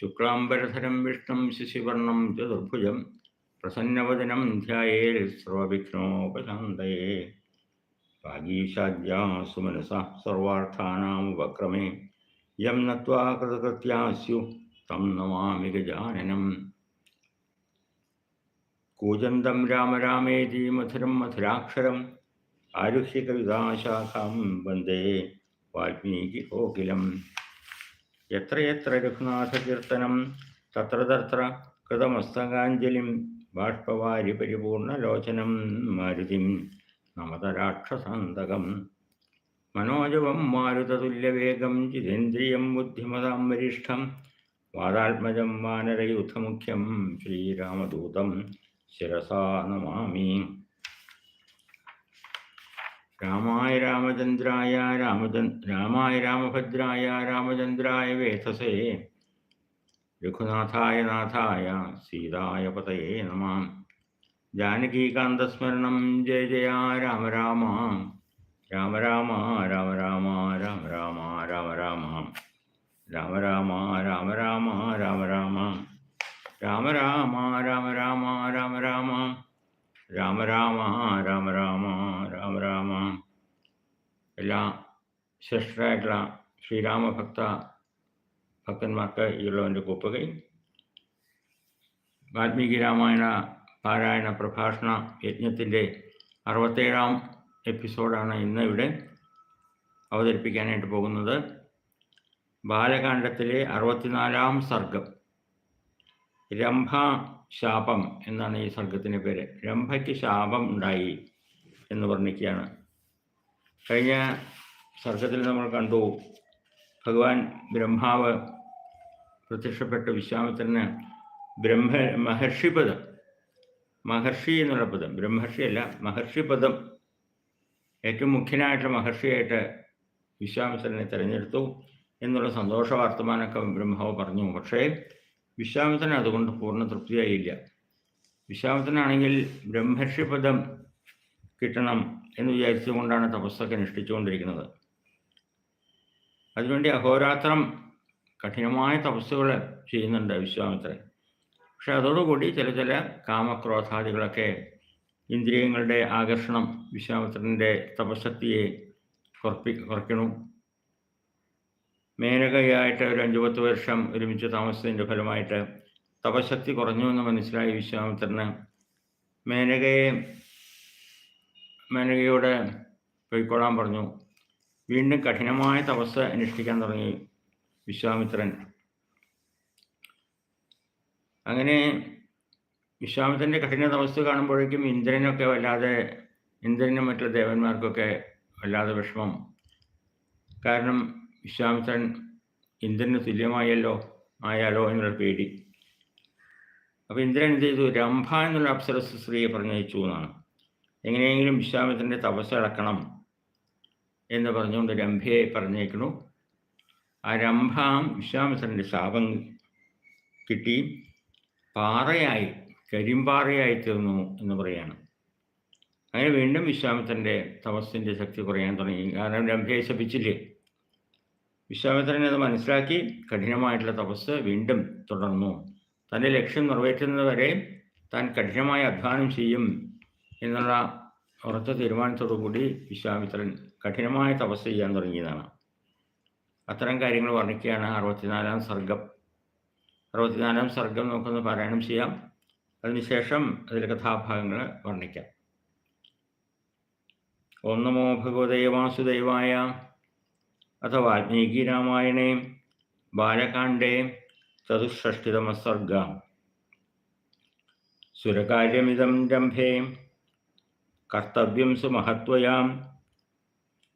ശുക്ലാംബരധരം വിഷ്ണു ശശിവർണം ചതുർഭുജം പ്രസന്നവദനം ധ്യായേൽ സർവവിഘ്നോപശാന്തയേ. വാഗീശാദ്യാ സുമനസ സർവാർത്ഥാനാമുപക്രമേ യം നത്വാ കൃതകൃത്യാസ്യു തം നമാമി ഗജാനനം. കൂജന്തം രാമ രാമേതി മധുരം മധുരാക്ഷരം ആരുഹ്യ കവിതാശാഖാം വന്ദേ വാൽമീകി കോകിലം. എത്ര എത്ര രഘുനാഥകീർത്തനം? തത്ര തത്ര കൃതമസ്തകാഞ്ജലിം ബാഷ്പവാരി പരിപൂർണലോചനം മാരുതിം നമതരാക്ഷസാന്തകം. മനോജവം മാരുതതുല്യവേഗം ജിതേന്ദ്രിയം ബുദ്ധിമതാം വരിഷ്ഠം വാദാത്മജം വാനരയൂഥമുഖ്യം ശ്രീരാമദൂതം ശിരസാ നമാമി. രാമായ രാമചന്ദ്രായ രാമചന്ദ് രാമായ രാമഭദ്രായ രാമചന്ദ്രായ വേധസേ രഘുനാഥായ നാഥായ സീതായ പതയേ നമ. ജാനകീകാന്തസ്മരണം ജയ ജയ രാമ രാമ. രാമ രാമ രാമ രാമ രാമ രാമ രാമ രാമ. രാമ രാമ രാമ രാമ രാമ രാമ. രാമ രാമ രാമ രാമ രാമ രാമ. രാമ രാമ രാമ രാമ. രാമ രാമ. എല്ലാ ശ്രേഷ്ഠരായിട്ടുള്ള ശ്രീരാമഭക്ത ഭക്തന്മാർക്ക് ഈയുള്ളവന്റെ കൊപ്പുകയും വാൽമീകി രാമായണ പാരായണ പ്രഭാഷണ യജ്ഞത്തിന്റെ അറുപത്തേഴാം എപ്പിസോഡാണ് ഇന്ന് ഇവിടെ അവതരിപ്പിക്കാനായിട്ട് പോകുന്നത്. ബാലകാണ്ഡത്തിലെ അറുപത്തിനാലാം സർഗം രംഭ ശാപം എന്നാണ് ഈ സർഗത്തിന്റെ പേര്. രംഭയ്ക്ക് ശാപം ഉണ്ടായി. എന്ന് വർണിക്കുകയാണ്. കഴിഞ്ഞ സർഗത്തിൽ നമ്മൾ കണ്ടു ഭഗവാൻ ബ്രഹ്മാവ് പ്രത്യക്ഷപ്പെട്ട വിശ്വാമിത്രന് ബ്രഹ്മ മഹർഷിപദം മഹർഷി എന്നുള്ള പദം ബ്രഹ്മർഷിയല്ല മഹർഷിപദം ഏറ്റവും മുഖ്യനായിട്ടുള്ള മഹർഷിയായിട്ട് വിശ്വാമിത്രനെ തിരഞ്ഞെടുത്തു എന്നുള്ള സന്തോഷ വർത്തമാനമൊക്കെ ബ്രഹ്മാവ് പറഞ്ഞു. പക്ഷേ വിശ്വാമിത്രൻ അതുകൊണ്ട് പൂർണ തൃപ്തിയായില്ല. വിശ്വാമിത്രനാണെങ്കിൽ ബ്രഹ്മർഷിപദം കിട്ടണം എന്ന് വിചാരിച്ചുകൊണ്ടാണ് തപസ്സൊക്കെ അനുഷ്ഠിച്ചുകൊണ്ടിരിക്കുന്നത്. അതിനുവേണ്ടി അഹോരാത്രം കഠിനമായ തപസ്സുകൾ ചെയ്യുന്നുണ്ട് വിശ്വാമിത്രൻ. പക്ഷെ അതോടുകൂടി ചില ചില കാമക്രോധാദികളൊക്കെ ഇന്ദ്രിയങ്ങളുടെ ആകർഷണം വിശ്വാമിത്രന്റെ തപശക്തിയെ കുറപ്പി കുറയ്ക്കണു. മേനകയായിട്ട് ഒരു അഞ്ചു പത്ത് വർഷം ഒരുമിച്ച് താമസത്തിന്റെ ഫലമായിട്ട് തപശക്തി കുറഞ്ഞു എന്ന് മനസ്സിലായി വിശ്വാമിത്രന്. മേനകയെ മേനകയോട് പോയിക്കൊള്ളാൻ പറഞ്ഞു. വീണ്ടും കഠിനമായ തപസ് അനുഷ്ഠിക്കാൻ തുടങ്ങി വിശ്വാമിത്രൻ. അങ്ങനെ വിശ്വാമിത്രന്റെ കഠിന തപസ് കാണുമ്പോഴേക്കും ഇന്ദ്രനൊക്കെ വല്ലാതെ ഇന്ദ്രനും മറ്റുള്ള ദേവന്മാർക്കൊക്കെ വല്ലാതെ വിഷമം. കാരണം വിശ്വാമിത്രൻ ഇന്ദ്രന് തുല്യമായല്ലോ ആയാലോ എന്നുള്ള പേടി. അപ്പോൾ ഇന്ദ്രൻ എന്ത് ചെയ്തു? രംഭ എന്നുള്ള അപ്സരസ് സ്ത്രീയെ പറഞ്ഞയച്ചു എന്നാണ്. എങ്ങനെയെങ്കിലും വിശ്വാമിത്രന്റെ തപസ് അടക്കണം എന്ന് പറഞ്ഞുകൊണ്ട് രംഭയെ പറഞ്ഞേക്കണു. ആ രംഭ വിശ്വാമിത്രന്റെ ശാപം കിട്ടി. പാറയായി കരിമ്പാറയായി തീർന്നു എന്ന് പറയാണ്. അങ്ങനെ വീണ്ടും വിശ്വാമിത്രന്റെ തപസ്സിന്റെ ശക്തി കുറയാൻ തുടങ്ങി. കാരണം രംഭയെ ശപിച്ചില്ലേ. വിശ്വാമിത്രൻ അത് മനസ്സിലാക്കി കഠിനമായിട്ടുള്ള തപസ് വീണ്ടും തുടർന്നു. തന്റെ ലക്ഷ്യം നിറവേറ്റുന്നത് വരെ താൻ കഠിനമായ അധ്വാനം ചെയ്യും. എന്നുള്ള ഉറച്ച തീരുമാനത്തോടു കൂടി വിശ്വാമിത്രൻ കഠിനമായ തപസ് ചെയ്യാൻ തുടങ്ങിയതാണ്. അത്തരം കാര്യങ്ങൾ വർണിക്കുകയാണ് അറുപത്തിനാലാം സർഗം. അറുപത്തിനാലാം സർഗം നമുക്കൊന്ന് പാരായണം ചെയ്യാം. അതിനുശേഷം അതിലെ കഥാഭാഗങ്ങൾ വർണിക്കാം. ഓം നമോ ഭഗവതേ വാസുദേവായ വാൽമീകി രാമായണേ ബാലകാണ്ഡേ ചതുഷ്ഷഷ്ടിതമസർഗ സുരകാര്യമിതം രംഭേ. കർത്തവ്യം സുമഹത്വയാം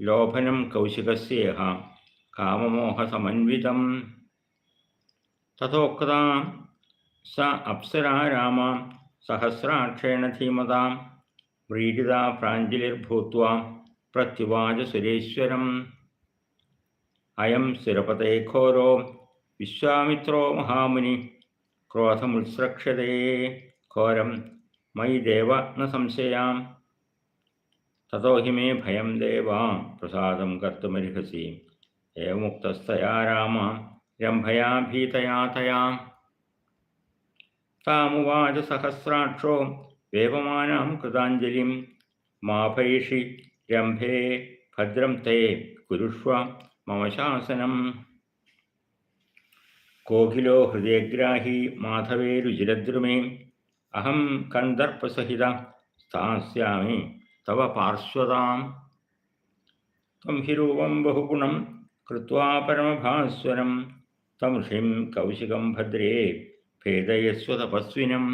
ലോഭനം കൗശികസ്യേഹ കാമമോഹസമന്വിതം തഥോക്താം സ അപ്സരാ രാമ സഹസ്രാക്ഷേണ ധീമതാം വ്രീഡിതാ പ്രാഞ്ജലിർഭൂത്വ പ്രത്യുവാച സുരേശ്വരം അയം സ്ഥിരപതേ ഘോരോ വിശ്വാമിത്രോ മഹാമുനി ക്രോധമുത്സ്രക്ഷതേ ഘോരം മയി ദേവ ന സംശയാം തതോ ഹി മേ ഭയം ദേവ പ്രസാദം കർത്തുമർഹസി ഏവമുക്തസ്തയാ രാമ രംഭയാ ഭീതയാ തയാ താമുവാച സഹസ്രാക്ഷോ ദേവമാനാം കൃതാഞ്ജലിം മാഭൈഷി രംഭേ ഭദ്രം തേ കുരുഷ്വ മമ ശാസനം കോകിലോ ഹൃദയഗ്രാഹി മാധവേരുചിരദ്രുമേ അഹം കന്ദർപ്പസഹിത സ്ഥാസ്യാമി തവ പാർശ്വതാം ത്വം ഹി രൂപം ബഹുഗുണം കൃത്വാ പരമഭാസ്വരം തം ഋഷിം കൗശികം ഭദ്രേ ഭേദയസ്വ തപസ്വിനം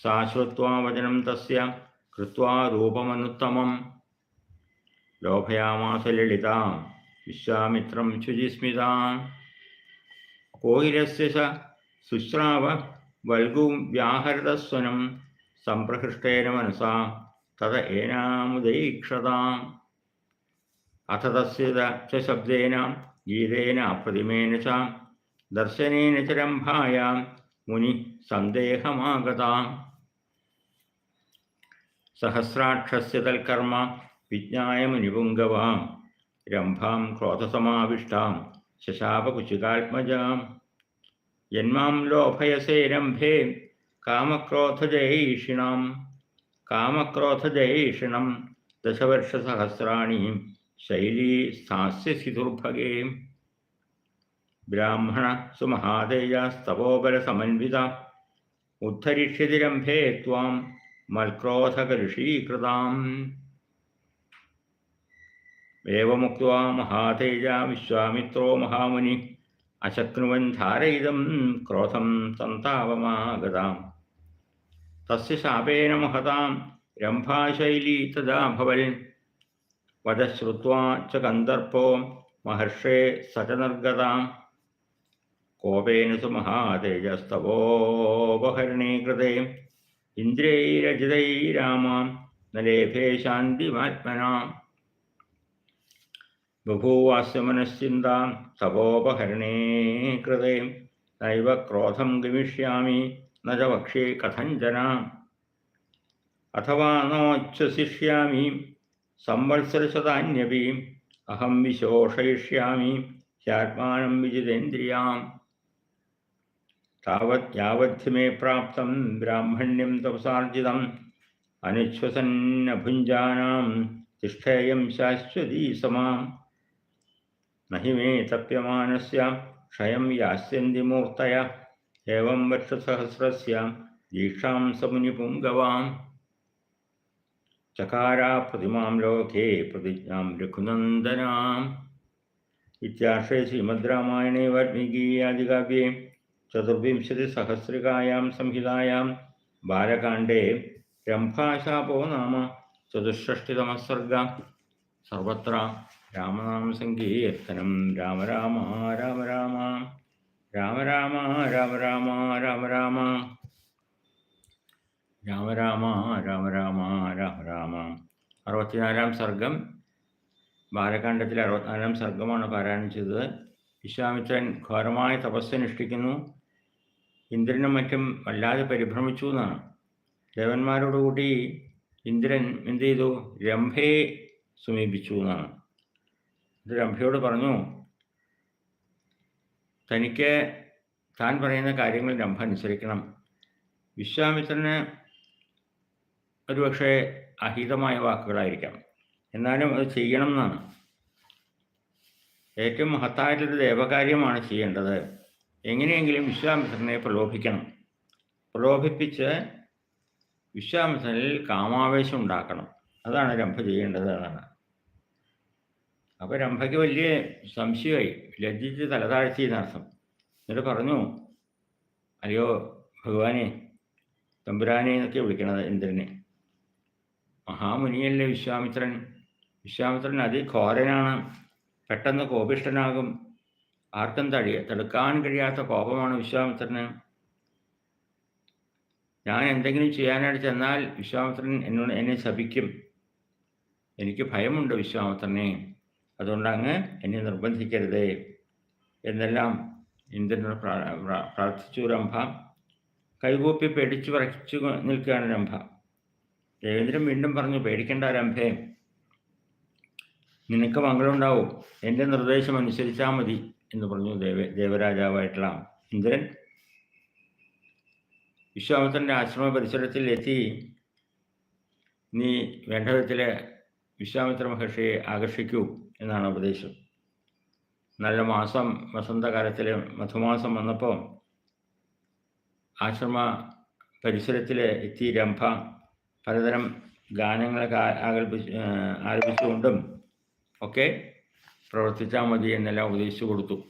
സാ ശ്രുത്വാ വചനം തസ്യ കൃത്വാ രൂപമനുത്തമം ലോഭയാമാസ ലളിതാം വിശ്വാമിത്രം ശുചിസ്മിതാം കോയിലസ്യ സ ശുശ്രാവ വൽഗും വ്യാഹൃതസ്വനം സംപ്രഹൃഷ്ടേന മനസാ തത ഏനാമുദൈക്ഷതാം അഥ തസ്യ ച ശബ്ദേന ഗീതേന അപ്രതിമേന ച ദർശനേന ച രംഭായാം മുനി സന്ദേഹമാഗതാം സഹസ്രാക്ഷസ്യ തൽക്കർമ്മ വിജ്ഞായ മുനിപുംഗവാം രംഭാം ക്രോധസമാവിഷ്ടാം ശശാപകുശികാത്മജാം യന്മാം ലോഭയസേ രംഭേ കാമക്രോധജയീഷിണാം കാമക്രോധജയീഷിണം ദശവർഷസഹസ്രാണി ശൈലീ സ്ഥാസ്യസിധുർഭഗേ ബ്രാഹ്മണ സുമഹാതേജസ്തപോബലസമന്വിത ഉദ്ധരിഷ്യതിരംഭേ ത്വാം മൽക്രോധകലുഷീകൃതാം ഏവമുക്വാ മഹാതേജ വിശ്വാമിത്രോ മഹാമുനി അശക്നുവൻ ധാരയിതം ക്രോധം സന്താപമാഗതാം തസ്യ ശാപേന മഹതാം രംഭാശൈലീ തദാഭവൻ വധശ്രുത്വാ ച കന്ദർപ്പോ മഹർഷേ സചനർഗതാം കോപേന സു മഹാതേജസ്തവോപഹരണീകൃതേ ഇന്ദ്രൈരജിതൈരാമാം നലേഭേ ശാന്തിമാത്മനാം ബഭൂവാസ്യമനശ്ചിന്താം തപോപഹരണേ കൃതേ നൈവ ക്രോധം ഗമിഷ്യാമി न च वक्षे कथञ्चन अथवा नोच्छसिष्यामि संवत्सरशतान्यपि अहं विशोषयिष्यामि। ह्यात्मानं विजितेन्द्रियाँ तावत् यावद्धि मे प्राप्तं ब्राह्मण्यं तपसार्जितम्। अनिश्वसन्नभुञ्जानां तिष्ठेयं शाश्वती समां न हि मे तप्यमानस्य क्षयं यास्यन्ति मूर्तयः। ഏവം വർഷസഹസ്രസ്യാം ദീക്ഷാം സമുനിപുംഗവാം ചകാരാ പ്രതിമാം ലോകേ പ്രതിജ്ഞാം രഘുനന്ദനാം ഇത്യാശ്രയ ശ്രീമദ് രാമായണേ വാൽമീകീയാദികാവ്യേ ചതുർവിംശതിസഹസ്രികായാം സംഹിതായാം ബാലകാണ്ഡേ രംഭാശാപോ നാമ ചതുഷ്ഷഷ്ടിതമः സർഗ സർവത്ര രാമനാമസങ്കീർത്തനം രാമ രാമ രാമ രാമ രാമ രാമ രാമ രാമ രാമ രാമ. രാമ രാമ രാമ രാമ രാമ രാമ. അറുപത്തിനാലാം സർഗം. ബാലകാണ്ഡത്തിലെ അറുപത്തിനാലാം സർഗമാണ് പാരായണം ചെയ്തത്. വിശ്വാമിത്രൻ ഘോരമായ തപസ്സനുഷ്ഠിക്കുന്നു ഇന്ദ്രനും മറ്റും വല്ലാതെ പരിഭ്രമിച്ചു എന്നാണ്. ദേവന്മാരോടുകൂടി ഇന്ദ്രൻ എന്ത് ചെയ്തു? രംഭയെ സമീപിച്ചു എന്നാണ്. രംഭയോട് പറഞ്ഞു തനിക്ക് താൻ പറയുന്ന കാര്യങ്ങൾ രംഭ അനുസരിക്കണം വിശ്വാമിത്രന് ഒരുപക്ഷെ അഹിതമായ വാക്കുകളായിരിക്കാം. എന്നാലും അത് ചെയ്യണം എന്നാണ് ഏറ്റവും മഹത്തായിട്ടൊരു ദേവകാര്യമാണ് ചെയ്യേണ്ടത്. എങ്ങനെയെങ്കിലും വിശ്വാമിത്രനെ പ്രലോഭിക്കണം. പ്രലോഭിപ്പിച്ച് വിശ്വാമിത്രനിൽ കാമാവേശം ഉണ്ടാക്കണം. അതാണ് രംഭ ചെയ്യേണ്ടത് എന്നാണ്. അപ്പോൾ രംഭയ്ക്ക് വലിയ സംശയമായി. ലജ്ജിച്ച് തലതാഴ്ത്തി എന്നർത്ഥം എന്നിട്ട് പറഞ്ഞു അയ്യോ ഭഗവാനെ തമ്പുരാനെ എന്നൊക്കെ വിളിക്കണത് ഇന്ദ്രനെ മഹാമുനിയല്ലേ വിശ്വാമിത്രൻ. വിശ്വാമിത്രൻ അതിഘോരനാണ്. പെട്ടെന്ന് കോപിഷ്ടനാകും ആർക്കും തടിയ തടുക്കാൻ കഴിയാത്ത കോപമാണ് വിശ്വാമിത്രന്. ഞാൻ എന്തെങ്കിലും ചെയ്യാനായിട്ട് ചെന്നാൽ വിശ്വാമിത്രൻ എന്നോട് എന്നെ ശപിക്കും. എനിക്ക് ഭയമുണ്ട് വിശ്വാമിത്രനെ. അതുകൊണ്ട് എന്നെ നിർബന്ധിക്കരുതേ. എന്നെല്ലാം ഇന്ദ്രനോട് പ്രാ- പ്രാ- പ്രാർത്ഥിച്ചു രംഭ. കൈകൂപ്പി പേടിച്ചു വരച്ചു നിൽക്കുകയാണ് രംഭ. ദേവേന്ദ്രൻ വീണ്ടും പറഞ്ഞു പേടിക്കേണ്ട രംഭേ. നിനക്ക് മംഗളമുണ്ടാവും എന്റെ നിർദ്ദേശം അനുസരിച്ചാൽ മതി എന്ന് പറഞ്ഞു ദേവ ദേവരാജാവായിട്ടുള്ള ഇന്ദ്രൻ. വിശ്വാമിത്രന്റെ ആശ്രമ പരിസരത്തിൽ എത്തി. നീ വേണ്ട വിധത്തിൽ വിശ്വാമിത്ര മഹർഷിയെ ആകർഷിക്കൂ. എന്നാണ് ഉപദേശം. നല്ല മാസം വസന്തകാലത്തിലെ മധുമാസം വന്നപ്പോൾ ആശ്രമ പരിസരത്തിലെ എത്തി രംഭ പലതരം ഗാനങ്ങളൊക്കെ ആകൽപ്പിച്ച് ആരംഭിച്ചുകൊണ്ടും ഒക്കെ പ്രവർത്തിച്ചാൽ മതി എന്നെല്ലാം ഉപദേശിച്ചു കൊടുത്തു.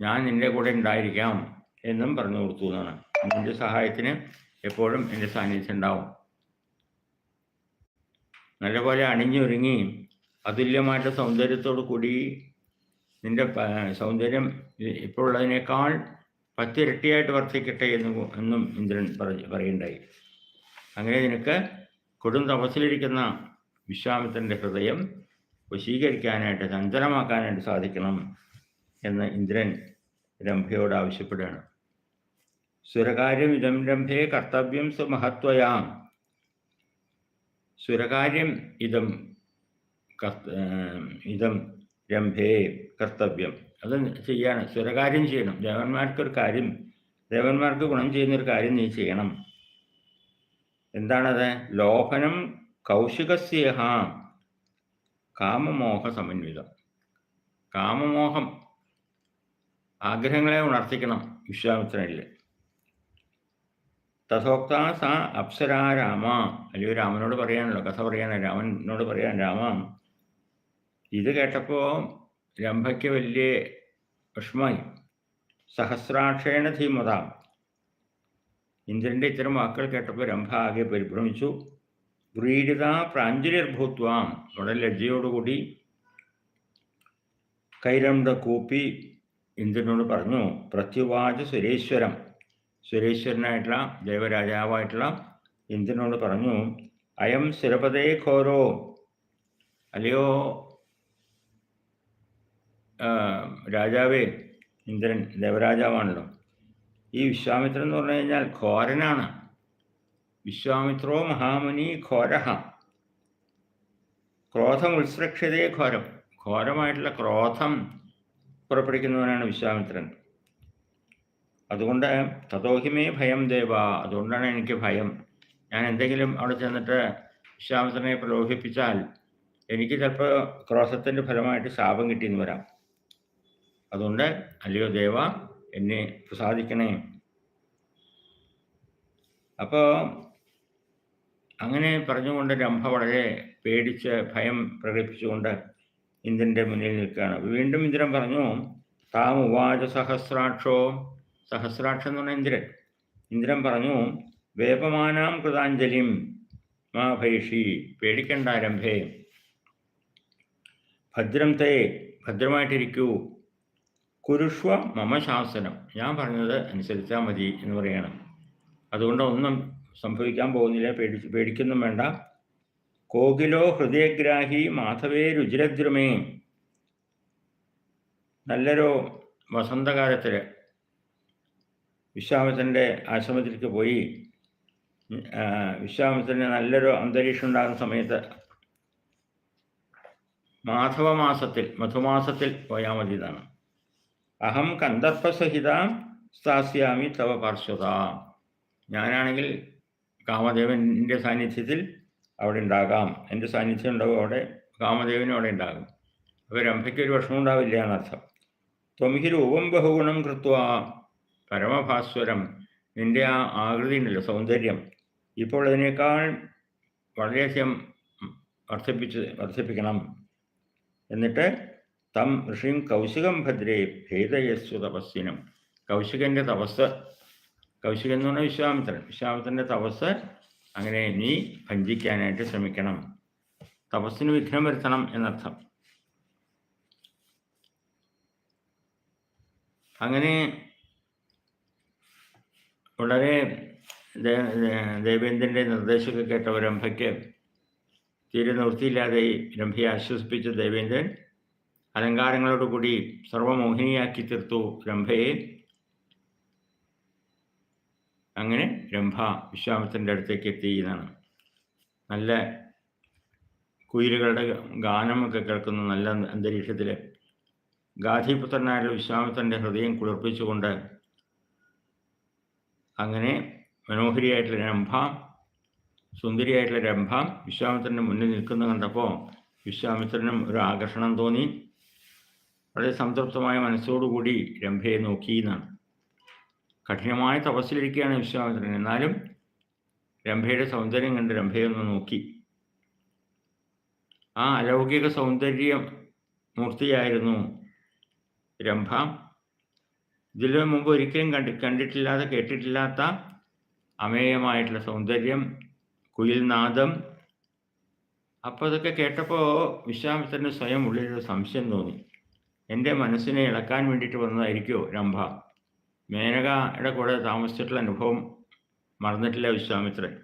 ഞാൻ നിന്റെ കൂടെ ഉണ്ടായിരിക്കാം എന്നും പറഞ്ഞു കൊടുത്തു എന്നാണ്. നിന്റെ സഹായത്തിന് എപ്പോഴും എന്റെ സാന്നിധ്യം ഉണ്ടാവും. നല്ലപോലെ അണിഞ്ഞൊരുങ്ങി അതുല്യമായിട്ട് സൗന്ദര്യത്തോടു കൂടി നിന്റെ സൗന്ദര്യം ഇപ്പോൾ ഉള്ളതിനേക്കാൾ പത്തിരട്ടിയായിട്ട് വർദ്ധിക്കട്ടെ എന്ന് എന്നും ഇന്ദ്രൻ പറഞ്ഞ് പറയുണ്ടായി. അങ്ങനെ നിനക്ക് കൊടും തപസ്സിലിരിക്കുന്ന വിശ്വാമിത്രന്റെ ഹൃദയം വശീകരിക്കാനായിട്ട് ചഞ്ചലമാക്കാനായിട്ട് സാധിക്കണം എന്ന് ഇന്ദ്രൻ രംഭയോട് ആവശ്യപ്പെടുകയാണ്. സുരകാര്യം ഇതം രംഭേ കർത്തവ്യം സുമഹത്വയാം സുരകാര്യം ഇതം ഇതം രംഭേ കർത്തവ്യം. അത് ചെയ്യാണ്. സ്വരകാര്യം ചെയ്യണം. ദേവന്മാർക്കൊരു കാര്യം ദേവന്മാർക്ക് ഗുണം ചെയ്യുന്നൊരു കാര്യം നീ ചെയ്യണം. എന്താണത്? ലോഭനം കൗശികസ്യേഹ കാമമോഹ സമന്വിതം. കാമമോഹം ആഗ്രഹങ്ങളെ ഉണർത്തിക്കണം വിശ്വാമിത്രനിൽ. തഥോക്ത സ അപ്സരാ രാമ. അല്ലയോ രാമനോട് പറയാനല്ലോ കഥ പറയാനോ രാമനോട് പറയാൻ രാമ. ഇത് കേട്ടപ്പോൾ രംഭയ്ക്ക് വലിയ വിഷമായി സഹസ്രാക്ഷേണ ധീമത. ഇന്ദ്രന്റെ ഇത്തരം വാക്കുകൾ കേട്ടപ്പോൾ രംഭ ആകെ പരിഭ്രമിച്ചു. വ്രീഡിത പ്രാഞ്ജലിർഭൂത്വാം. വളരെ ലജ്ജയോടുകൂടി കൈരണ്ട കൂപ്പി ഇന്ദ്രനോട് പറഞ്ഞു പ്രത്യുവാച സുരേശ്വരം. സുരേശ്വരനായിട്ടുള്ള ദേവരാജാവായിട്ടുള്ള ഇന്ദ്രനോട് പറഞ്ഞു അയം സുരപതേ ഘോരോ. അല്ലയോ രാജാവേ ഇന്ദ്രൻ ദേവരാജാവാണല്ലോ. ഈ വിശ്വാമിത്രൻ എന്ന് പറഞ്ഞു കഴിഞ്ഞാൽ ഘോരനാണ്. വിശ്വാമിത്രോ മഹാമുനി ഘോരഹ. ക്രോധം ഉത്സൃക്ഷതേ ഘോരം. ഘോരമായിട്ടുള്ള ക്രോധം പുറപ്പെടുവിക്കുന്നവനാണ് വിശ്വാമിത്രൻ. അതുകൊണ്ട് തതോഹിമേ ഭയം ദേവ. അതുകൊണ്ടാണ് എനിക്ക് ഭയം. ഞാൻ എന്തെങ്കിലും അവിടെ ചെന്നിട്ട് വിശ്വാമിത്രനെ പ്രലോഭിപ്പിച്ചാൽ എനിക്ക് ചിലപ്പോൾ ക്രോധത്തിന്റെ ഫലമായിട്ട് ശാപം കിട്ടിയെന്ന് വരാം. അതുകൊണ്ട് അല്ലയോ ദേവ എന്നെ പ്രസാദിക്കണേ. അപ്പോൾ അങ്ങനെ പറഞ്ഞുകൊണ്ട് രംഭ വളരെ പേടിച്ച് ഭയം പ്രകടിപ്പിച്ചുകൊണ്ട് ഇന്ദ്രന്റെ മുന്നിൽ നിൽക്കുകയാണ്. വീണ്ടും ഇന്ദ്രൻ പറഞ്ഞു താം ഉവാച സഹസ്രാക്ഷോ? സഹസ്രാക്ഷം എന്ന് പറഞ്ഞ ഇന്ദ്രൻ. ഇന്ദ്രൻ പറഞ്ഞു വേപമാനാം കൃതാഞ്ജലിം മാ ഭൈഷി പേടിക്കണ്ട രംഭേ. ഭദ്രം തേ ഭദ്രമായിട്ടിരിക്കൂ. കുരുഷ്വ മമ ശാസനം. ഞാൻ പറഞ്ഞത് അനുസരിച്ചാൽ മതി എന്ന് പറയണം. അതുകൊണ്ട് ഒന്നും സംഭവിക്കാൻ പോകുന്നില്ല പേടി പേടിക്കൊന്നും വേണ്ട. കോകിലോ ഹൃദയഗ്രാഹി മാധവേ രുചിരദ്രുമേ. നല്ലൊരു വസന്തകാലത്തിൽ വിശ്വാമിത്രന്റെ ആശ്രമത്തിലേക്ക് പോയി. വിശ്വാമിത്രന് നല്ലൊരു അന്തരീക്ഷം ഉണ്ടാകുന്ന സമയത്ത് മാധവമാസത്തിൽ മധുമാസത്തിൽ പോയാൽ മതി അഹം കന്ദർപ്പസഹിത സ്ഥാസ്യാമി തവ പാർശ്വത. ഞാനാണെങ്കിൽ കാമദേവന്റെ സാന്നിധ്യത്തിൽ അവിടെ ഉണ്ടാകാം. എന്റെ സാന്നിധ്യം ഉണ്ടാവും അവിടെ കാമദേവനും അവിടെ ഉണ്ടാകും. അപ്പോൾ രംഭയ്ക്ക് ഒരു വിഷമം ഉണ്ടാവില്ല എന്നർത്ഥം. ത്വമിഹി രൂപം ബഹുഗുണം കൃത്വ പരമഭാസ്വരം. നിന്റെ ആ ആകൃതി ഉണ്ടല്ലോ സൗന്ദര്യം. ഇപ്പോൾ അതിനേക്കാൾ വളരെയധികം വർദ്ധിപ്പിച്ച് വർദ്ധിപ്പിക്കണം. എന്നിട്ട് തം ഋഷിയും കൗശികം ഭദ്രേ ഭേദയസ്വ തപസ്സിനും. കൗശികന്റെ തപസ് കൗശികൻ എന്ന് പറഞ്ഞാൽ വിശ്വാമിത്രൻ. വിശ്വാമിത്രന്റെ തപസ് അങ്ങനെ നീ ഭഞ്ജിക്കാനായിട്ട് ശ്രമിക്കണം. തപസ്സിന് വിഘ്നം വരുത്തണം എന്നർത്ഥം. അങ്ങനെ വളരെ ദേവേന്ദ്രന്റെ നിർദ്ദേശമൊക്കെ കേട്ട രംഭയ്ക്ക് തീരെ നിവൃത്തിയില്ലാതെ രംഭയെ ആശ്വസിപ്പിച്ച ദേവേന്ദ്രൻ അലങ്കാരങ്ങളോടുകൂടി സർവമോഹിനിയാക്കി തീർത്തു രംഭയെ. അങ്ങനെ രംഭ വിശ്വാമിത്രന്റെ അടുത്തേക്ക് എത്തി എന്നാണ്. നല്ല കുയിലുകളുടെ ഗാനമൊക്കെ കേൾക്കുന്ന നല്ല അന്തരീക്ഷത്തിൽ ഗാധിപുത്രനായുള്ള വിശ്വാമിത്രന്റെ ഹൃദയം കുളിർപ്പിച്ചുകൊണ്ട് അങ്ങനെ മനോഹരിയായിട്ടുള്ള രംഭ സുന്ദരിയായിട്ടുള്ള രംഭ വിശ്വാമിത്രന്റെ മുന്നിൽ നിൽക്കുന്ന കണ്ടപ്പോൾ വിശ്വാമിത്രനും ഒരു ആകർഷണം തോന്നി. വളരെ സംതൃപ്തമായ മനസ്സോടുകൂടി രംഭയെ നോക്കി എന്നാണ് കഠിനമായ തപസ്സിലിരിക്കുകയാണ് വിശ്വാമിത്രൻ. എന്നാലും രംഭയുടെ സൗന്ദര്യം കണ്ട് രംഭയെ ഒന്ന് നോക്കി. ആ അലൗകിക സൗന്ദര്യം മൂർത്തിയായിരുന്നു രംഭ. ഇതിനു മുമ്പ് ഒരിക്കലും കണ്ടി കണ്ടിട്ടില്ലാത്ത കേട്ടിട്ടില്ലാത്ത അമേയമായിട്ടുള്ള സൗന്ദര്യം കുയിൽനാദം. അപ്പോൾ അതൊക്കെ കേട്ടപ്പോൾ വിശ്വാമിത്രന് സ്വയം ഉള്ളിലൊരു സംശയം തോന്നി. എന്റെ മനസ്സിനെ ഇളക്കാൻ വേണ്ടിയിട്ട് വന്നതായിരിക്കുമോ രംഭ? മേനകയുടെ കൂടെ താമസിച്ചിട്ടുള്ള അനുഭവം മറന്നിട്ടില്ല വിശ്വാമിത്രൻ.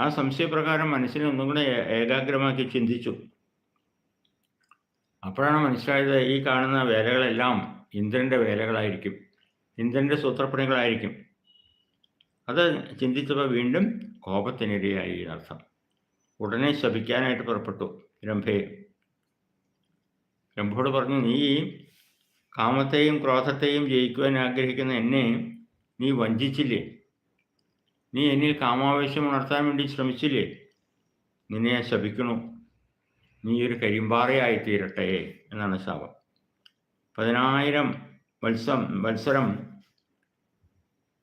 ആ സംശയപ്രകാരം മനസ്സിനെ ഒന്നും കൂടെ ഏകാഗ്രമാക്കി ചിന്തിച്ചു. അപ്പോഴാണ് മനസ്സിലായത് ഈ കാണുന്ന വേലകളെല്ലാം ഇന്ദ്രന്റെ വേലകളായിരിക്കും. ഇന്ദ്രന്റെ സൂത്രപ്പണികളായിരിക്കും. അത് ചിന്തിച്ചപ്പോൾ വീണ്ടും കോപത്തിനിടയായി എന്നർത്ഥം ഉടനെ ശപിക്കാനായിട്ട് പുറപ്പെട്ടു രംഭയെ. രംഭയോട് പറഞ്ഞു നീ കാമത്തെയും ക്രോധത്തെയും ജയിക്കുവാൻ ആഗ്രഹിക്കുന്ന എന്നെ നീ വഞ്ചിച്ചില്ലേ? നീ എന്നിൽ കാമാവേശം ഉണർത്താൻ വേണ്ടി ശ്രമിച്ചില്ലേ? നിന്നെ ഞാൻ ശപിക്കണു നീ ഒരു കരിമ്പാറയായി തീരട്ടെ എന്നാണ് ശാപം. പതിനായിരം വത്സം വത്സരം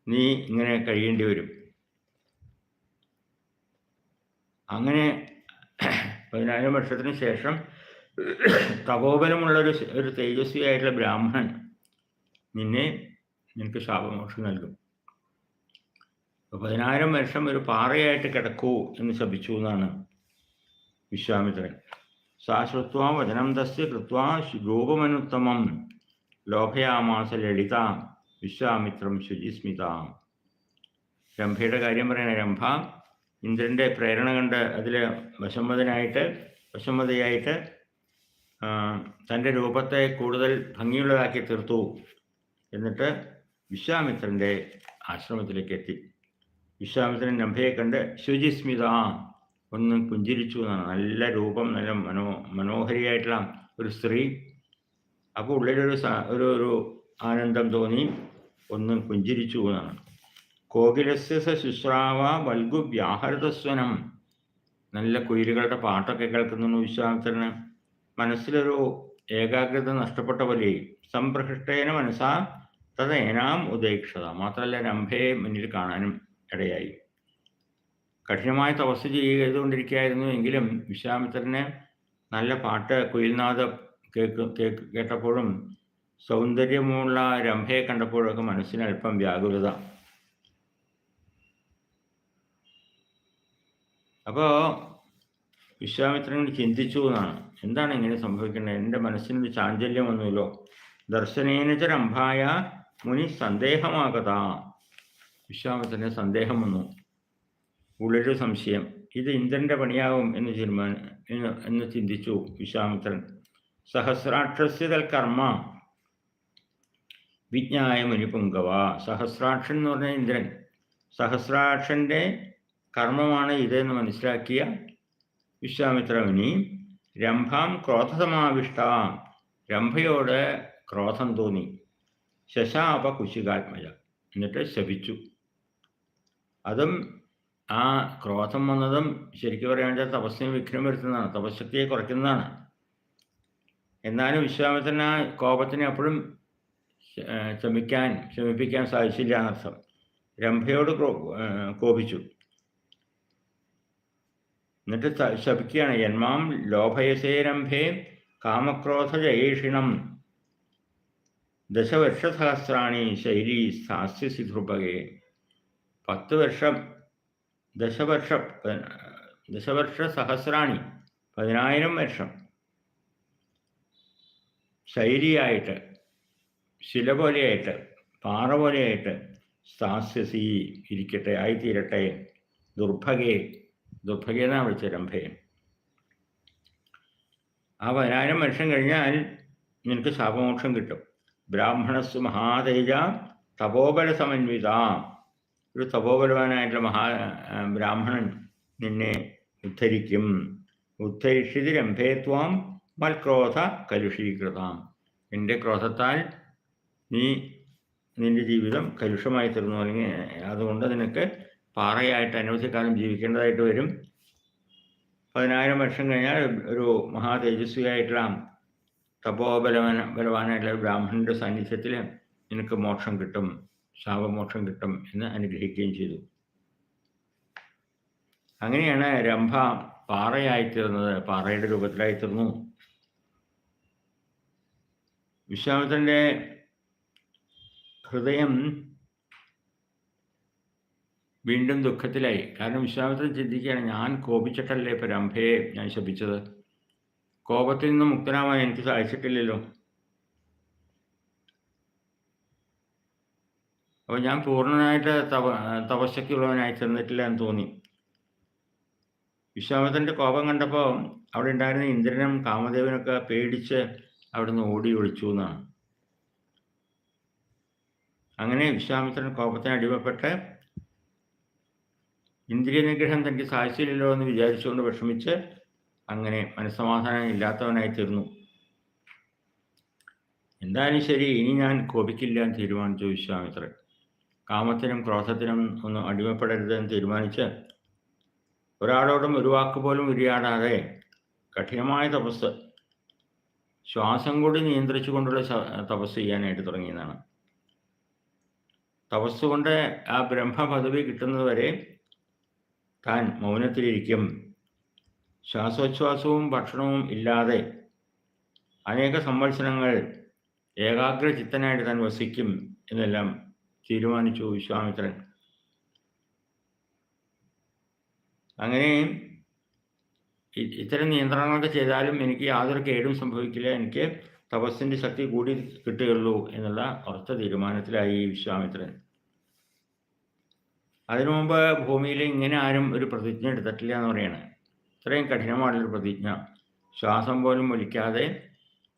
നീ ഇങ്ങനെ കഴിയേണ്ടി വരും. അങ്ങനെ പതിനായിരം വർഷത്തിന് ശേഷം തപോബലമുള്ള ഒരു തേജസ്വിയായിട്ടുള്ള ബ്രാഹ്മണൻ നിന്നെ നിനക്ക് ശാപമോക്ഷം നൽകും. പതിനായിരം വർഷം ഒരു പാറയായിട്ട് കിടക്കൂ എന്ന് ശപിച്ചു എന്നാണ് വിശ്വാമിത്രൻ. സാശ്രുത്വ വചനം തസ്യ കൃത്വ രൂപമനുത്തമം ലോഭയാമാസ ലളിത വിശ്വാമിത്രം ശുചിസ്മിത. രംഭയുടെ കാര്യം പറയണ രംഭ ഇന്ദ്രന്റെ പ്രേരണ കണ്ട് അതിൽ വശമ്മതനായിട്ട് വശംവതയായിട്ട് തന്റെ രൂപത്തെ കൂടുതൽ ഭംഗിയുള്ളതാക്കി തീർത്തു. എന്നിട്ട് വിശ്വാമിത്രന്റെ ആശ്രമത്തിലേക്ക് എത്തി. വിശ്വാമിത്രൻ രംഭയെ കണ്ട് ശുചിസ്മിത ഒന്ന് പുഞ്ചിരിച്ചു എന്നാണ്. നല്ല രൂപം നല്ല മനോ മനോഹരിയായിട്ടുള്ള ഒരു സ്ത്രീ. അപ്പോൾ ഉള്ളിലൊരു ഒരു ഒരു ആനന്ദം തോന്നി. ഒന്ന് പുഞ്ചിരിച്ചു എന്നാണ്. കോകിലസ്യ ശുശ്രാവ വൽഗു വ്യാഹൃതസ്വനം നല്ല കുയിലുകളുടെ പാട്ടൊക്കെ കേൾക്കുന്നു വിശ്വാമിത്രന്? മനസ്സിലൊരു ഏകാഗ്രത നഷ്ടപ്പെട്ട പോലെ സംപ്രഹൃഷ്ടേന മനസ്സാ തതേനാം ഉദേക്ഷത മാത്രമല്ല രംഭയെ മുന്നിൽ കാണാനും ഇടയായി. കഠിനമായ തപസ് ചെയ്തുകൊണ്ടിരിക്കുകയായിരുന്നു എങ്കിലും വിശ്വാമിത്രന് നല്ല പാട്ട് കുയിൽനാഥ കേക്ക് കേക്ക് കേട്ടപ്പോഴും സൗന്ദര്യമുള്ള രംഭയെ കണ്ടപ്പോഴൊക്കെ മനസ്സിന് അല്പം വ്യാകുലത. അപ്പോൾ വിശ്വാമിത്രൻ ചിന്തിച്ചു എന്നാണ്. എന്താണ് ഇങ്ങനെ സംഭവിക്കുന്നത് എന്റെ മനസ്സിനൊരു ചാഞ്ചല്യം വന്നുല്ലോ. ദർശനേനച്ച മുനി സന്ദേഹമാകത. വിശ്വാമിത്രന് സന്ദേഹം വന്നു. ഉള്ളൊരു സംശയം. ഇത് ഇന്ദ്രന്റെ പണിയാവും എന്ന് തീരുമാന എന്ന് ചിന്തിച്ചു വിശ്വാമിത്രൻ. സഹസ്രാക്ഷസ്യതൽ കർമ്മ. വിജ്ഞായ മുനിപുങ്കവ സഹസ്രാക്ഷൻ എന്ന് പറഞ്ഞ ഇന്ദ്രൻ. സഹസ്രാക്ഷന്റെ കർമ്മമാണ് ഇതെന്ന് മനസ്സിലാക്കിയ വിശ്വാമിത്ര മുനി രംഭാം ക്രോധസമാവിഷ്ടാം രംഭയോട് ക്രോധം തോന്നി. ശശാപ കുശികാത്മജ. എന്നിട്ട് ശപിച്ചു. അതും ആ ക്രോധം വന്നതും ശരിക്കും പറയുകയാണെങ്കിൽ തപസ്സിന് വിഘ്നം വരുത്തുന്നതാണ്. തപശക്തിയെ കുറയ്ക്കുന്നതാണ്. എന്നാലും വിശ്വാമിത്രന് ആ കോപത്തിനെ ഏ, ശമിക്കാൻ ശമിപ്പിക്കാൻ സാധിച്ചില്ല എന്നർത്ഥം. രംഭയോട് കോപിച്ചു. എന്നിട്ട് ശപിക്കുകയാണ്. ജന്മാം ലോഭയസേരംഭേ കാമക്രോധജയേഷിണം. കാമക്രോധ ജയേഷിണം ദശവർഷസഹസ്രാണി ശൈലി സ്ഥാസ്യസി ധ്രുപകേ പത്ത് വർഷം ദശവർഷ ദശവർഷ സഹസ്രാണി പതിനായിരം വർഷം. ശൈലിയായിട്ട് ശില പോലെയായിട്ട് പാറ പോലെയായിട്ട് സാസ്യസി ഇരിക്കട്ടെ ആയിത്തീരട്ടെ ദുർഭഗേ ദുർഭഗേ എന്നാണ് വിളിച്ചത് രംഭയെ ആ പതിനായിരം വർഷം കഴിഞ്ഞാൽ നിനക്ക് ശാപമോക്ഷം കിട്ടും. ബ്രാഹ്മണസ് മഹാതേജ തപോബല സമന്വിത ഒരു തപോബലവാനായിട്ടുള്ള മഹാ ബ്രാഹ്മണൻ നിന്നെ ഉദ്ധരിക്കും. ഉദ്ധരിഷിത് രംഭേത്വം മൽക്രോധ കലുഷീകൃതാം. എന്റെ ക്രോധത്താൽ നീ നിന്റെ ജീവിതം കലുഷമായി തീർന്നു അല്ലെങ്കിൽ അതുകൊണ്ട് നിനക്ക് പാറയായിട്ട് അനവധിക്കാലം ജീവിക്കേണ്ടതായിട്ട് വരും. പതിനായിരം വർഷം കഴിഞ്ഞാൽ ഒരു മഹാ തേജസ്വിയായിട്ടുള്ള തപോബലവന ബലവാനായിട്ടുള്ള ബ്രാഹ്മണന്റെ സാന്നിധ്യത്തിൽ നിനക്ക് മോക്ഷം കിട്ടും ശാപമോക്ഷം കിട്ടും എന്ന് അനുഗ്രഹിക്കുകയും ചെയ്തു. അങ്ങനെയാണ് രംഭ പാറയായിത്തീർന്നത് പാറയുടെ രൂപത്തിലായിത്തീർന്നു വിശ്വാമിത്രന്റെ ഹൃദയം വീണ്ടും ദുഃഖത്തിലായി. കാരണം വിശ്വാമിത്രൻ ചിന്തിക്കുകയാണ് ഞാൻ കോപിച്ചിട്ടല്ലേ ഇപ്പൊ രംഭയെ ഞാൻ ശപിച്ചത്? കോപത്തിൽ നിന്ന് മുക്തനാവാൻ എനിക്ക് സാധിച്ചിട്ടില്ലല്ലോ. അപ്പോൾ ഞാൻ പൂർണനായിട്ട് തപ തപശക്തിയുള്ളവനായി ചെന്നിട്ടില്ല എന്ന് തോന്നി. വിശ്വാമിത്രന്റെ കോപം കണ്ടപ്പോൾ അവിടെ ഉണ്ടായിരുന്ന ഇന്ദ്രനും കാമദേവനൊക്കെ പേടിച്ച് അവിടുന്ന് ഓടി ഒളിച്ചു എന്നാണ്. അങ്ങനെ വിശ്വാമിത്രൻ കോപത്തിന് അടിമപ്പെട്ട് ഇന്ദ്രിയ നിഗ്രഹം തനിക്ക് സാധിച്ചില്ലല്ലോ എന്ന് വിചാരിച്ചുകൊണ്ട് വിഷമിച്ച് അങ്ങനെ മനസ്സമാധാനം ഇല്ലാത്തവനായി തീർന്നു. എന്തായാലും ശരി ഇനി ഞാൻ കോപിക്കില്ല എന്ന് തീരുമാനിച്ചു വിശ്വാമിത്രൻ. കാമത്തിനും ക്രോധത്തിനും ഒന്നും അടിമപ്പെടരുത് എന്ന് തീരുമാനിച്ച് ഒരാളോടും ഒരു വാക്ക് പോലും ഉരിയാടാതെ കഠിനമായ തപസ് ശ്വാസം കൂടി നിയന്ത്രിച്ചു കൊണ്ടുള്ള തപസ് ചെയ്യാനായിട്ട് തുടങ്ങിയതാണ്. തപസ്സുകൊണ്ട് ആ ബ്രഹ്മപദവി കിട്ടുന്നതുവരെ താൻ മൗനത്തിലിരിക്കും. ശ്വാസോച്ഛ്വാസവും ഭക്ഷണവും ഇല്ലാതെ അനേക സംവത്സരങ്ങൾ ഏകാഗ്രചിത്തനായിട്ട് താൻ വസിക്കും എന്നെല്ലാം തീരുമാനിച്ചു വിശ്വാമിത്രൻ. അങ്ങനെ ഇത്തരം നിയന്ത്രണങ്ങളൊക്കെ ചെയ്താലും എനിക്ക് യാതൊരു കേടും സംഭവിക്കില്ല. എനിക്ക് തപസ്സിന്റെ ശക്തി കൂടി കിട്ടുകയുള്ളൂ എന്നുള്ള ഉറച്ച തീരുമാനത്തിലായി വിശ്വാമിത്രൻ. അതിനു മുമ്പ് ഭൂമിയിൽ ഇങ്ങനെ ആരും ഒരു പ്രതിജ്ഞ എടുത്തിട്ടില്ല എന്ന് പറയാണ്. ഇത്രയും കഠിനമായിട്ടുള്ളൊരു പ്രതിജ്ഞ. ശ്വാസം പോലും ഒലിക്കാതെ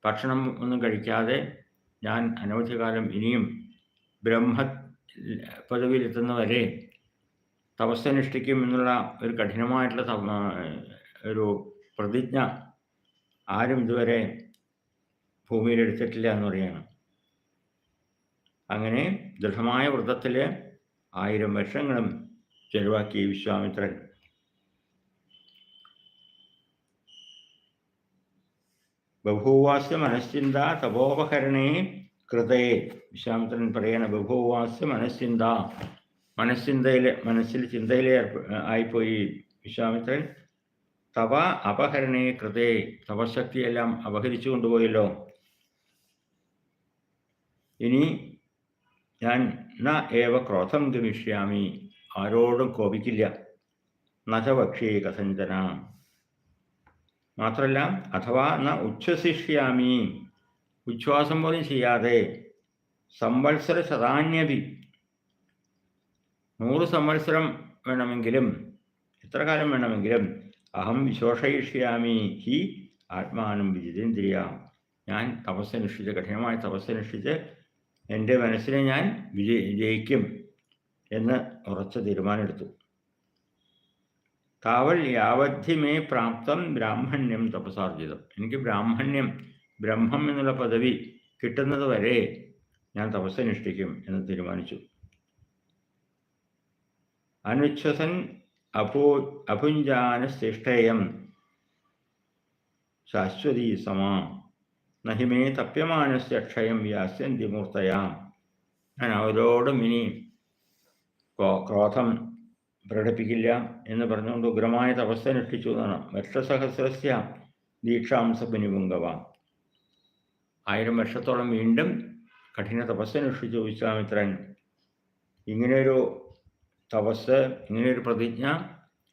ഭക്ഷണം ഒന്നും കഴിക്കാതെ ഞാൻ അനവധി കാലം ഇനിയും ബ്രഹ്മ പദവിയിലെത്തുന്നവരെ തപസ്സനുഷ്ഠിക്കും എന്നുള്ള ഒരു കഠിനമായിട്ടുള്ള ഒരു പ്രതിജ്ഞ ആരും ഇതുവരെ ഭൂമിയിൽ എടുത്തിട്ടില്ല എന്ന് പറയാണ്. അങ്ങനെ ദൃഢമായ വ്രതത്തിൽ ആയിരം വർഷങ്ങളും ചെലവാക്കി വിശ്വാമിത്രൻ. ബഭൂവാസ്യ മനശ്ചിന്ത തപോപകരണേ കൃതേ. വിശ്വാമിത്രൻ പറയണ ബഭൂവാസ്യ മനശ്ചിന്ത മനസ്ചിന്തയിലെ മനസ്സിൽ ചിന്തയിൽ ആയിപ്പോയി വിശ്വാമിത്രൻ. തവ അപഹരണേ കൃതേ. തപശക്തിയെല്ലാം അപഹരിച്ചു കൊണ്ടുപോയല്ലോ. ഇനി ഞാൻ ന ഏവ ക്രോധം ഗമിഷ്യാമി ആരോടും കോപിക്കില്ല. നചഭക്ഷ്യേ കഥഞ്ചന മാത്രമല്ല അഥവാ ന ഉച്ഛസിഷ്യാമി. ഉച്ഛ്വാസം പോലും ചെയ്യാതെ സംവത്സര ശതാന്യതി. നൂറ് സംവത്സരം വേണമെങ്കിലും എത്ര കാലം വേണമെങ്കിലും അഹം വിശോഷയിഷ്യാമി. ഹി ആത്മാനം വിജിതേന്ദ്രിയ. ഞാൻ തപസ്സനുഷ്ഠിച്ച് കഠിനമായ തപസ്സനുഷ്ഠിച്ച് എന്റെ മനസ്സിനെ ഞാൻ വിജയി ജയിക്കും എന്ന് ഉറച്ച തീരുമാനമെടുത്തു. താവൽ യാവധ്യമേ പ്രാപ്തം ബ്രാഹ്മണ്യം തപസാർജിതം എനിക്ക് ബ്രാഹ്മണ്യം ബ്രഹ്മം എന്നുള്ള പദവി കിട്ടുന്നത് വരെ ഞാൻ തപസ്സനുഷ്ഠിക്കും എന്ന് തീരുമാനിച്ചു. അനുച്ഛസൻ അഭൂ അഭുഞ്ചാനശ്രേഷ്ഠേയം ശാശ്വതീ സമാ നഹിമേ തപ്യമാനസ്യ ക്ഷയം വ്യാസ്യന്തി മൂർത്തയാം ഞാൻ അവരോടും ഇനി ക്രോധം പ്രകടിപ്പിക്കില്ല എന്ന് പറഞ്ഞുകൊണ്ട് ഉഗ്രമായ തപസ്സനുഷ്ഠിച്ചു എന്നാണ്. വർഷസഹസ്രസ്യ ദീക്ഷാംസ പുനിപുങ്കവ. ആയിരം വർഷത്തോളം വീണ്ടും കഠിന തപസ്സനുഷ്ഠിച്ചു വിശ്വാമിത്രൻ. ഇങ്ങനെയൊരു തപസ് ഇങ്ങനെയൊരു പ്രതിജ്ഞ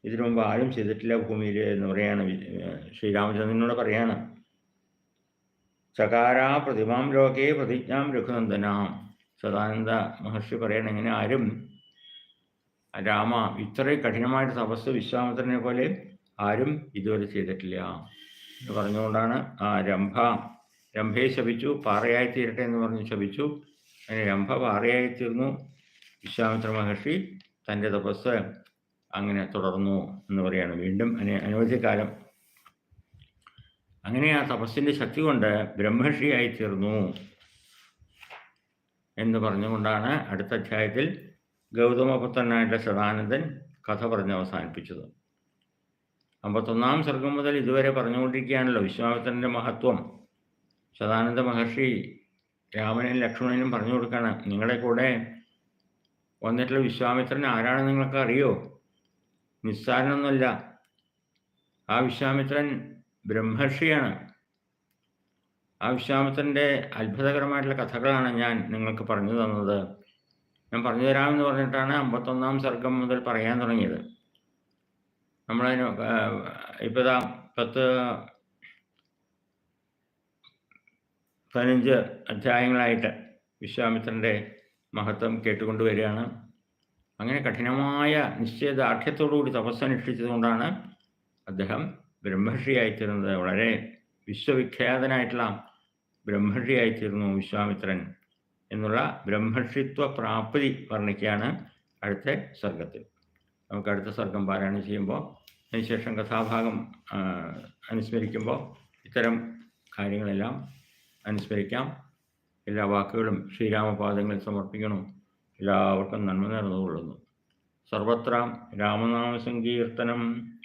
ഇതിനു മുമ്പ് ആരും ചെയ്തിട്ടില്ല ഭൂമിയിൽ എന്ന് പറയാണ് ശ്രീരാമചന്ദ്രനോട് പറയാണ്. ചകാര പ്രതിമാം ലോകേ പ്രതിജ്ഞാം രഘുനന്ദനാം. സദാനന്ദ മഹർഷി പറയണം ഇങ്ങനെ ആരും രാമ ഇത്രയും കഠിനമായിട്ട് തപസ് വിശ്വാമിത്രനെ പോലെ ആരും ഇതുവരെ ചെയ്തിട്ടില്ല. എന്ന് പറഞ്ഞുകൊണ്ടാണ് ആ രംഭ രംഭയെ ശപിച്ചു പാറയായി തീരട്ടെ എന്ന് പറഞ്ഞ് ശപിച്ചു. അങ്ങനെ രംഭ പാറയായി തീർന്നു. വിശ്വാമിത്ര മഹർഷി തന്റെ തപസ് അങ്ങനെ തുടർന്നു എന്ന് പറയാണ്. വീണ്ടും അനവധി കാലം അങ്ങനെ ആ തപസ്സിന്റെ ശക്തി കൊണ്ട് ബ്രഹ്മർഷിയായി തീർന്നു എന്ന് പറഞ്ഞുകൊണ്ടാണ് അടുത്ത അധ്യായത്തിൽ ഗൗതമപുത്രനായിട്ടുള്ള സദാനന്ദൻ കഥ പറഞ്ഞ് അവസാനിപ്പിച്ചത്. അമ്പത്തൊന്നാം സർഗം മുതൽ ഇതുവരെ പറഞ്ഞുകൊണ്ടിരിക്കുകയാണല്ലോ വിശ്വാമിത്രന്റെ മഹത്വം. സദാനന്ദ മഹർഷി രാമനും ലക്ഷ്മണനും പറഞ്ഞു കൊടുക്കണം നിങ്ങളെ കൂടെ വന്നിട്ടുള്ള വിശ്വാമിത്രൻ ആരാണെന്ന് നിങ്ങൾക്ക് അറിയോ നിസ്സാരനൊന്നുമല്ല. ആ വിശ്വാമിത്രൻ ബ്രഹ്മർഷിയാണ്. ആ വിശ്വാമിത്രന്റെ അത്ഭുതകരമായിട്ടുള്ള കഥകളാണ് ഞാൻ നിങ്ങൾക്ക് പറഞ്ഞു തന്നത്. ഞാൻ പറഞ്ഞു തരാമെന്ന് പറഞ്ഞിട്ടാണ് അമ്പത്തൊന്നാം സർഗം മുതൽ പറയാൻ തുടങ്ങിയത്. നമ്മളതിന് ഇപ്പോൾ പത്ത് പതിനഞ്ച് അധ്യായങ്ങളായിട്ട് വിശ്വാമിത്രന്റെ മഹത്വം കേട്ടുകൊണ്ടുവരികയാണ് അങ്ങനെ കഠിനമായ നിശ്ചയദാർഢ്യത്തോടുകൂടി തപസ്സനുഷ്ഠിച്ചതുകൊണ്ടാണ് അദ്ദേഹം ബ്രഹ്മർഷിയായിത്തീരുന്നത് വളരെ വിശ്വവിഖ്യാതനായിട്ടുള്ള ബ്രഹ്മർഷിയായിത്തീർന്നു വിശ്വാമിത്രൻ എന്നുള്ള ബ്രഹ്മർഷിത്വ പ്രാപ്തി വർണിക്കുകയാണ് അടുത്ത സർഗത്തിൽ നമുക്ക് അടുത്ത സർഗം പാരായണം ചെയ്യുമ്പോൾ അതിനുശേഷം കഥാഭാഗം അനുസ്മരിക്കുമ്പോൾ ഇത്തരം കാര്യങ്ങളെല്ലാം അനുസ്മരിക്കാം. എല്ലാ വാക്കുകളും ശ്രീരാമപാദങ്ങളിൽ സമർപ്പിക്കണം. എല്ലാവർക്കും നന്മ നേർന്നുകൊള്ളുന്നു. സർവത്ര രാമനാമ സങ്കീർത്തനം